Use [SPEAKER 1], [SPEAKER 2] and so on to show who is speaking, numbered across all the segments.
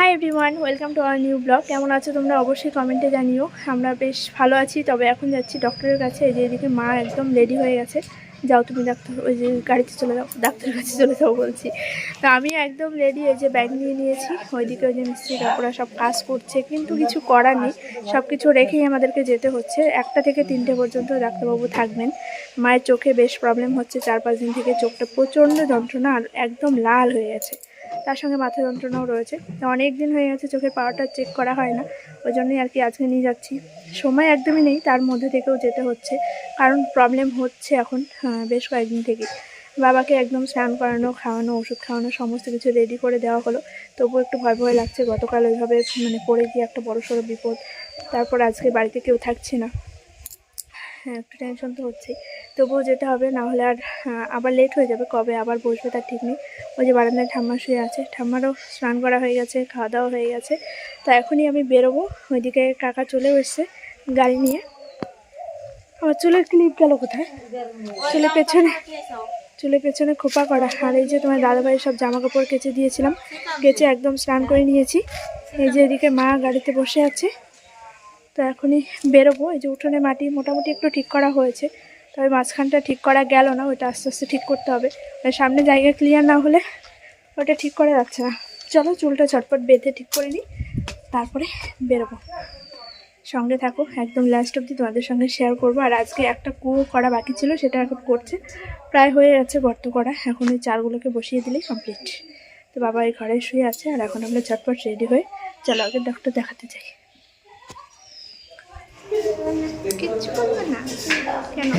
[SPEAKER 1] Hi everyone welcome to our new blog কেমন আছো তোমরা? অবশ্যই কমেন্টে জানিও। আমরা বেশ ভালো আছি, তবে এখন যাচ্ছি ডক্টরের কাছে। এই যে এদিকে মা একদম রেডি হয়ে গেছে। যাও তুমি ডাক্তার ওই যে গাড়িতে চলে যাও ডাক্তারের কাছে চলে যাও বলছি। তো আমি একদম রেডি এই যে ব্যাগ নিয়ে নিয়েছি। ওইদিকে ওই যে মিস্ত্রি, কাকুরা সব কাজ করছে, কিন্তু কিছু করার নেই। সব কিছু রেখেই আমাদেরকে যেতে হচ্ছে। একটা থেকে তিনটে পর্যন্ত ডাক্তারবাবু থাকবেন। মায়ের চোখে বেশ প্রবলেম হচ্ছে। চার পাঁচ দিন থেকে চোখটা প্রচণ্ড যন্ত্রণা আর একদম লাল হয়ে গেছে। তার সঙ্গে মাথা যন্ত্রণাও রয়েছে। অনেক দিন হয়ে গেছে চোখের পাওয়ারটা চেক করা হয় না। ওই জন্যই আর কি আজকে নিয়ে যাচ্ছি। সময় একদমই নেই তার মধ্যে থেকেও যেতে হচ্ছে। কারণ প্রবলেম হচ্ছে এখন আহ, বেশ কয়েকদিন থেকে। বাবাকে একদম স্নান করানো খাওয়ানো ওষুধ খাওয়ানো সমস্ত কিছু রেডি করে দেওয়া হলো। তবুও একটু ভয় ভয় লাগছে। গতকাল ওইভাবে মানে পড়ে গিয়ে একটা বড় সড়ো বিপদ। তারপর আজকে বাড়িতে কেউ থাকছে না। হ্যাঁ একটু টেনশন তো হচ্ছেই। তবুও যেতে হবে, না হলে আর আবার লেট হয়ে যাবে কবে আবার বসবে তার ঠিক নেই। ওই যে বারান্দায় ঠাম্মা শুয়ে আছে, ঠাম্মারও স্নান করা হয়ে গেছে খাওয়া দাওয়া হয়ে গেছে। তো এখনই আমি বেরোবো, ওইদিকে কাকা চলেও এসছে গাড়ি নিয়ে। আমার চুলের ক্লিপ গেল কোথায়? চুলের পেছনে চুলের পেছনে খোপা করা। আর এই যে তোমার দাদাভাইয়ের সব জামা কাপড় কেচে দিয়েছিলাম, কেচে একদম স্নান করে নিয়েছি। এই যে এদিকে মা গাড়িতে বসে আছে। তো এখনই বেরোবো। এই যে উঠোনে মাটি মোটামুটি একটু ঠিক করা হয়েছে। তবে মাঝখানটা ঠিক করা গেল না ওটা আস্তে আস্তে ঠিক করতে হবে। সামনে জায়গা ক্লিয়ার না হলে ওটা ঠিক করা যাচ্ছে না। চলো চুলটা চটপট বেঁধে ঠিক করে নিই, তারপরে বেরোবো। সঙ্গে থাকো, একদম লাস্ট অবধি তোমাদের সঙ্গে শেয়ার করব। আর আজকে একটা কুয়ো করা বাকি ছিল, সেটা এখন করছে। প্রায় হয়ে যাচ্ছে গর্ত করা। এখন ওই চারগুলোকে বসিয়ে দিলেই কমপ্লিট তো বাবা এই ঘরে শুয়ে আছে, আর এখন আমরা চটপট রেডি হয়ে চলো আগে ডক্টর দেখাতে যাই। কিচ্ছু বলব না। কেন?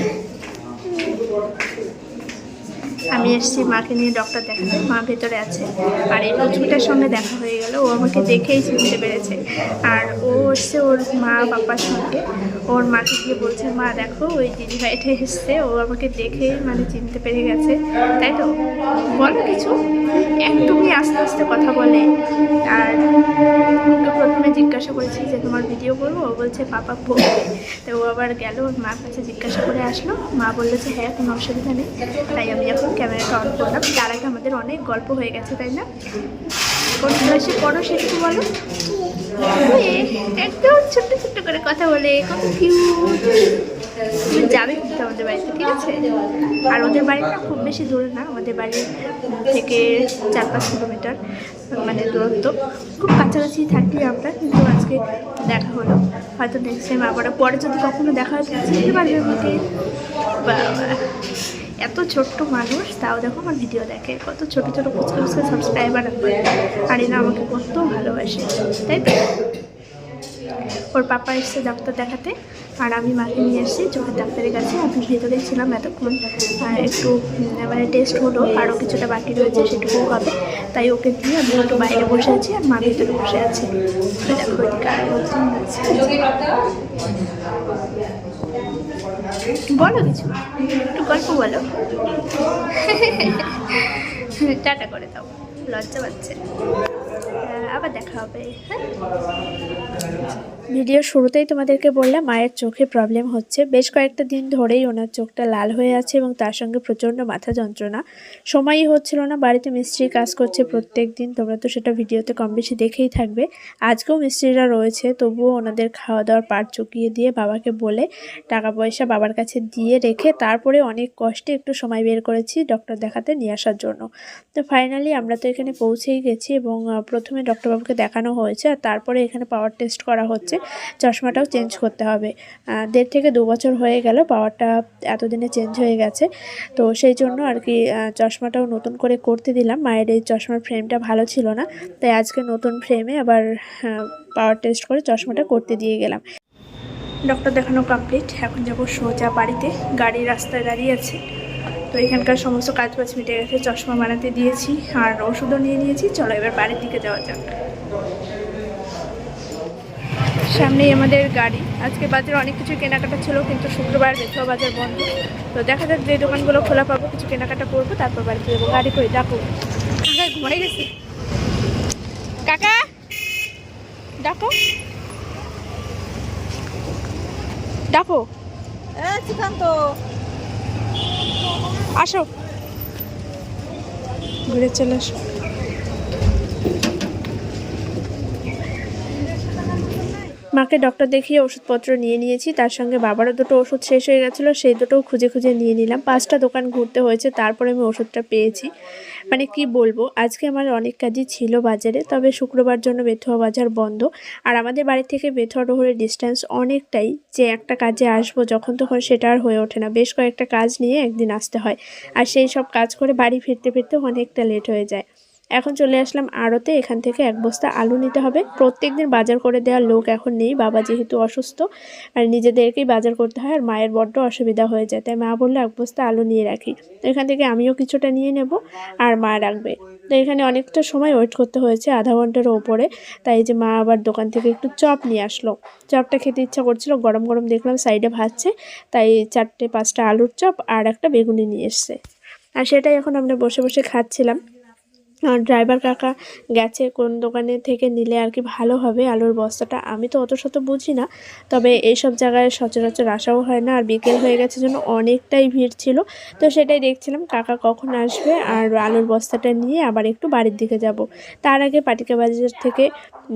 [SPEAKER 1] আমি এসেছি, মাকে নিয়ে ডক্টর দেখাতে। মা ভেতরে আছে। আর এই লক্ষ্মীটার সঙ্গে দেখা হয়ে গেল। ও আমাকে দেখেই চিনতে পেরেছে। আর ও এসছে ওর মা, বাবার সঙ্গে। ওর মাকে গিয়ে বলছে, মা, দেখো, ওই দিদিভাইটা এসছে। ও আমাকে দেখে মানে চিনতে পেরে গেছে। তাই তো? বলো কিছু। একটুকুই আস্তে আস্তে কথা বলে। আর প্রথমে জিজ্ঞাসা করেছি যে, তোমার ভিডিও করব? ও বলছে, পাপা বলবে তো ও আবার গেল, ওর মার কাছে জিজ্ঞাসা করে আসলো। মা বলল যে হ্যাঁ কোনো অসুবিধা নেই। তাই আমি এখন ক্যামেরাটা অন করলাম। তার আগে আমাদের অনেক গল্প হয়ে গেছে, তাই না? কোন ক্লাসে পড়ো সেটুকু বলো। একদম ছোট্ট ছোট্ট করে কথা বলে, কত কিউট তুমি যাবে কিন্তু আমাদের বাড়িতে, ঠিক আছে? আর ওদের বাড়িটা খুব বেশি দূরে না, আমাদের বাড়ি থেকে চার পাঁচ কিলোমিটার মানে দূরত্ব। খুব কাছাকাছি থাকি আমরা, কিন্তু আজকে দেখা হলো। হয়তো নেক্সট টাইম আবার পরে যদি কখনো দেখা হয় চিনতে পারবে আমাকে। বাবা এত ছোট্ট মানুষ, তাও দেখো আমার ভিডিও দেখে। কত ছোট ছোট কুচকে কুচকে সাবস্ক্রাইবার আর এরা আমাকে কত ভালোবাসে, তাই তো? ওর পাপা এসছে ডাক্তার দেখাতে, আর আমি মাকে নিয়ে এসেছি চোখের ডাক্তারের কাছে। আমি ভেতরেই ছিলাম এতক্ষণ। আর একটু মানে টেস্ট হলো আরও কিছুটা বাকি রয়েছে, সেটুকুও হবে। তাই ওকে দিয়ে আমি একটু বাইরে বসে আছি, আর মা ভেতরে বসে আছে। দেখো এদিকে আরও লোকজন আছে বলো কিছু একটু গল্প বলো। টাটা করে দাও লজ্জা পাচ্ছে। আবার দেখা হবে হ্যাঁ? ভিডিও শুরুতেই তোমাদেরকে বললাম, মায়ের চোখে প্রবলেম হচ্ছে। বেশ কয়েকটা দিন ধরেই ওনার চোখটা লাল হয়ে আছে এবং তার সঙ্গে প্রচণ্ড মাথা যন্ত্রণা। সময়ই হচ্ছিল না, বাড়িতে মিস্ত্রি কাজ করছে প্রত্যেক দিন, তোমরা তো সেটা ভিডিওতে কম বেশি দেখেই থাকবে। আজকেও মিস্ত্রিরা রয়েছে, তবুও ওনাদের খাওয়া দাওয়ার পাট চুকিয়ে দিয়ে বাবাকে বলে টাকা পয়সা বাবার কাছে দিয়ে রেখে তারপরে অনেক কষ্টে একটু সময় বের করেছি ডক্টর দেখাতে নিয়ে আসার জন্য। তো ফাইনালি আমরা তো এখানে পৌঁছেই গেছি এবং প্রথমে ডক্টরবাবুকে দেখানো হয়েছে আর তারপরে এখানে পাওয়ার টেস্ট করা হচ্ছে। চশমাটাও চেঞ্জ করতে হবে। দেড় থেকে দু বছর হয়ে গেল পাওয়ারটা এতদিনে চেঞ্জ হয়ে গেছে। তো সেই জন্য আর কি চশমাটাও নতুন করে করতে দিলাম। মায়ের এই চশমার ফ্রেমটা ভালো ছিল না। তাই আজকে নতুন ফ্রেমে আবার পাওয়ার টেস্ট করে চশমাটা করতে দিয়ে গেলাম। ডক্টর দেখানো কমপ্লিট এখন যাব সোজা বাড়িতে। গাড়ি রাস্তায় দাঁড়িয়ে আছে। তো এখানকার সমস্ত কাজ বাজ মিটে গেছে, চশমা বানাতে দিয়েছি আর ওষুধও নিয়ে নিয়েছি। চলো এবার বাড়ির দিকে যাওয়া যাক। সামনেই আমাদের গাড়ি। আজকে বাজারে অনেক কিছু কেনাকাটা ছিল, কিন্তু শুক্রবার বেথুয়া বাজার বন্ধ। তো দেখা যাক যে দোকানগুলো খোলা পাবো, কিছু কেনাকাটা করব, তারপর বাড়িতে যাব গাড়ি করে ডাকো। ঘুমাই গেছে? কাকা, ডাকো। ডাকো।
[SPEAKER 2] শ্রীকান্ত
[SPEAKER 1] আসো। ঘুরে চলে আসো। মাকে ডক্টর দেখিয়ে ওষুধপত্র নিয়ে নিয়েছি, তার সঙ্গে বাবারও দুটো ওষুধ শেষ হয়ে গেছিল, সেই দুটোও খুঁজে খুঁজে নিয়ে নিলাম। পাঁচটা দোকান ঘুরতে হয়েছে, তারপরে আমি ওষুধটা পেয়েছি। মানে কি বলব, আজকে আমার অনেক কাজই ছিল বাজারে, তবে শুক্রবার জন্য বেথুয়া বাজার বন্ধ। আর আমাদের বাড়ি থেকে বেথুয়া ডোহরের ডিস্টেন্স অনেকটাই যে একটা কাজে আসব যখন তখন সেটা আর হয়ে ওঠে না। বেশ কয়েকটা কাজ নিয়ে একদিন আসতে হয়। আর সেই সব কাজ করে বাড়ি ফিরতে ফিরতে অনেকটা লেট হয়ে যায়। এখন চলে আসলাম আড়তে। এখান থেকে এক বস্তা আলু নিতে হবে। প্রত্যেক দিন বাজার করে দেওয়ার লোক এখন নেই। বাবা যেহেতু অসুস্থ, আর নিজেদেরকেই বাজার করতে হয়, আর মায়ের বড্ড অসুবিধা হয়ে যায়। তাই মা বলল, এক বস্তা আলু নিয়ে রাখি। তো এখান থেকে আমিও কিছুটা নিয়ে নেব, আর মা রাখবে। তো এখানে অনেকটা সময় ওয়েট করতে হয়েছে, আধা ঘণ্টার ওপরে। তাই যে মা আবার দোকান থেকে একটু চপ নিয়ে আসলো। চপটা খেতে ইচ্ছা করছিল, গরম গরম দেখলাম সাইডে ভাজছে। তাই চারটে পাঁচটা আলুর চপ আর একটা বেগুনি নিয়ে এসছে। আর সেটাই এখন আমরা বসে বসে খাচ্ছিলাম। আর ড্রাইভার কাকা গেছে কোন দোকানে থেকে নিলে আর কি ভালো হবে আলুর বস্তাটা, আমি তো অত শত বুঝি না। তবে এইসব জায়গায় সচরাচর আসাও হয় না, আর বিকেল হয়ে গেছে জন্য অনেকটাই ভিড় ছিল। তো সেটাই দেখছিলাম, কাকা কখন আসবে আর আলুর বস্তাটা নিয়ে আবার একটু বাড়ির দিকে যাব। তার আগে পাটিকা বাজার থেকে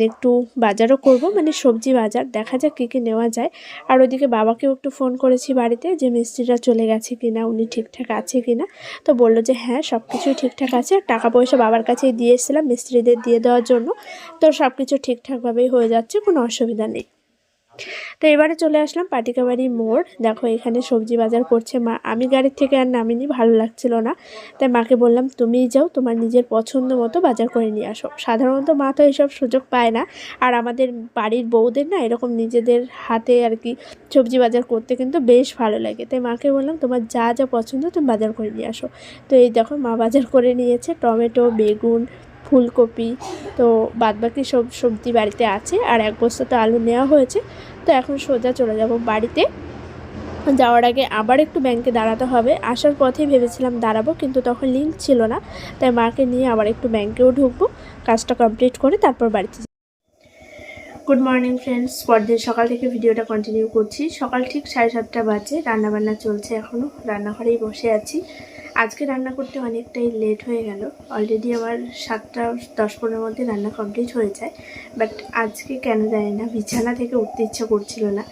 [SPEAKER 1] একটু বাজারও করব মানে সবজি বাজার, দেখা যাক কী কী নেওয়া যায়। আর ওদিকে বাবাকেও একটু ফোন করেছি বাড়িতে যে মিস্ত্রিরা চলে গেছে কিনা, উনি ঠিকঠাক আছে কিনা। তো বলল যে হ্যাঁ সব কিছুই ঠিকঠাক আছে টাকা পয়সা বাবার কাছেই দিয়ে এসেছিলাম, মিস্ত্রিদের দিয়ে দেওয়ার জন্য। তো সব কিছু ঠিকঠাকভাবেই হয়ে যাচ্ছে, কোনো অসুবিধা নেই। তো এবারে চলে আসলাম পাটিকাবাড়ি মোড়। দেখো, এখানে সবজি বাজার করছে মা। আমি গাড়ির থেকে আর নামিনি, ভালো লাগছিল না। তাই মাকে বললাম, তুমিই যাও, তোমার নিজের পছন্দ মতো বাজার করে নিয়ে আসো। সাধারণত মা তো এইসব সুযোগ পায় না। আর আমাদের বাড়ির বউদের না, এরকম নিজেদের হাতে আর কি সবজি বাজার করতে কিন্তু বেশ ভালো লাগে। তাই মাকে বললাম, তোমার যা যা পছন্দ, তুমি বাজার করে নিয়ে আসো। তো এই দেখো, মা বাজার করে নিয়েছে টমেটো, বেগুন ফুলকপি, তো বাদবাকি সব সবজি বাড়িতে আছে আর এক বস্তা তো আলু নেওয়া হয়েছে। তো এখন সোজা চলে যাব বাড়িতে। যাওয়ার আগে আবার একটু ব্যাংকে দাঁড়াতে হবে। আসার পথেই ভেবেছিলাম দাঁড়াবো কিন্তু তখন লিঙ্ক ছিল না, তাই মাকে নিয়ে আবার একটু ব্যাংকেও ঢুকবো, কাজটা কমপ্লিট করে তারপর বাড়িতে গুড মর্নিং ফ্রেন্ডস পরদিন সকাল থেকে ভিডিওটা কন্টিনিউ করছি। সকাল ঠিক সাড়ে সাতটা বাজে, রান্নাবান্না চলছে এখনও রান্নাঘরেই বসে আছি। আজকে রান্না করতে অনেকটাই লেট হয়ে গেল। অলরেডি আমার সাতটা, দশ পনেরোর মধ্যে রান্না কমপ্লিট হয়ে যায়। বাট আজকে কেন জানি না, বিছানা থেকে উঠতে ইচ্ছা করছিল না।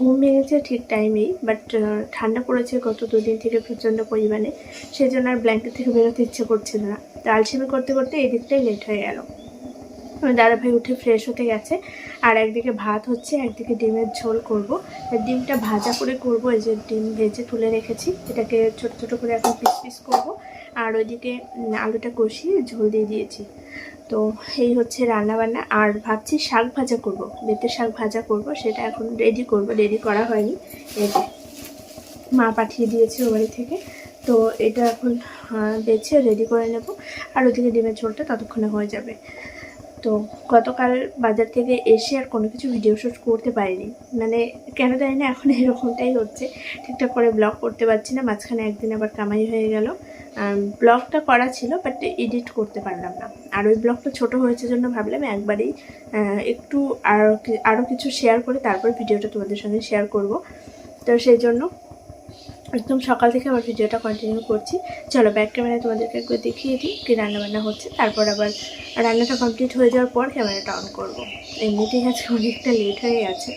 [SPEAKER 1] ঘুম ভেঙেছে ঠিক টাইমেই বাট ঠান্ডা পড়েছে গত দুদিন থেকে প্রচণ্ড পরিমাণে। সেই জন্য আর ব্ল্যাঙ্কেট থেকে বেরোতে ইচ্ছে করছিল না। তো আলসেমি করতে করতে এদিকটাই লেট হয়ে গেল। দাদাভাই উঠে ফ্রেশ হতে গেছে। আর একদিকে ভাত হচ্ছে, একদিকে ডিমের ঝোল করব। ডিমটা ভাজা করে করব, এই যে ডিম ভেজে তুলে রেখেছি। এটাকে ছোট ছোট করে এখন পিস পিস করব। আর ওইদিকে আলুটা কষিয়ে ঝোল দিয়ে দিয়েছি। তো এই হচ্ছে রান্নাবান্না। আর ভাবছি শাক ভাজা করব। বেতে শাক ভাজা করব, সেটা এখন রেডি করব। রেডি করা হয়নি। এই মা পাঠিয়ে দিয়েছে ও বাড়ি থেকে। তো এটা এখন বেছে রেডি করে নেব। আর ওদিকে ডিমের ঝোলটা ততক্ষণে হয়ে যাবে। তো গতকাল বাজার থেকে এসে আর কোনো কিছু ভিডিও শ্যুট করতে পারিনি। মানে কেন জানি না, এখন এরকমটাই হচ্ছে। ঠিকঠাক করে ব্লগ করতে পারছি না, মাঝখানে একদিন আবার কামাই হয়ে গেল। ব্লগটা করা ছিল বাট এডিট করতে পারলাম না। আর ওই ব্লগটা ছোট হয়েছে জন্য ভাবলাম একবারেই একটু আরও আরও কিছু শেয়ার করে, তারপর ভিডিওটা তোমাদের সঙ্গে শেয়ার করব। তো সেই জন্য একদম সকাল থেকে আমার ভিডিওটা কন্টিনিউ করছি। চলো ব্যাক ক্যামেরায় তোমাদেরকে একটু দেখিয়ে দিই কী রান্নাবান্না হচ্ছে। তারপর আবার রান্নাটা কমপ্লিট হয়ে যাওয়ার পর ক্যামেরাটা অন করব। এমনিতেই আজকে অনেকটা লেট হয়ে গেছে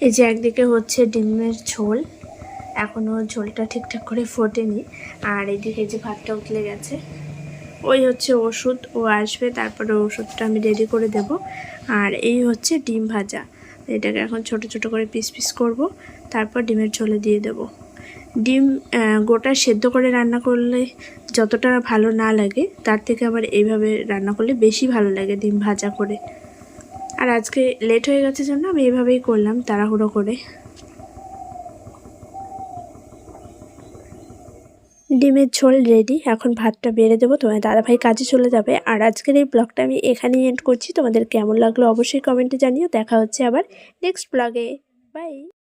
[SPEAKER 1] এই যে একদিকে হচ্ছে ডিমের ঝোল। এখনও ঝোলটা ঠিকঠাক করে ফোটেনি। আর এদিকে যে ভাতটা উতলে গেছে, ওই হচ্ছে ওষুধ। ও আসবে, তারপরে ওষুধটা আমি রেডি করে দেব। আর এই হচ্ছে ডিম ভাজা। এটাকে এখন ছোট ছোট করে পিস পিস করব। তারপর ডিমের ঝোলে দিয়ে দেবো। ডিম গোটা সেদ্ধ করে রান্না করলে যতটা ভালো না লাগে, তার থেকে আবার এইভাবে রান্না করলে বেশি ভালো লাগে ডিম ভাজা করে। আর আজকে লেট হয়ে গেছে জন্য আমি এইভাবেই করলাম তাড়াহুড়ো করে। ডিমের ঝোল রেডি এখন ভাতটা বেড়ে দেবো, তোমার দাদাভাই কাজে চলে যাবে। আর আজকের এই ব্লগটা আমি এখানেই এন্ড করছি। তোমাদের কেমন লাগল অবশ্যই কমেন্টে জানিও। দেখা হচ্ছে আবার নেক্সট ব্লগে বাই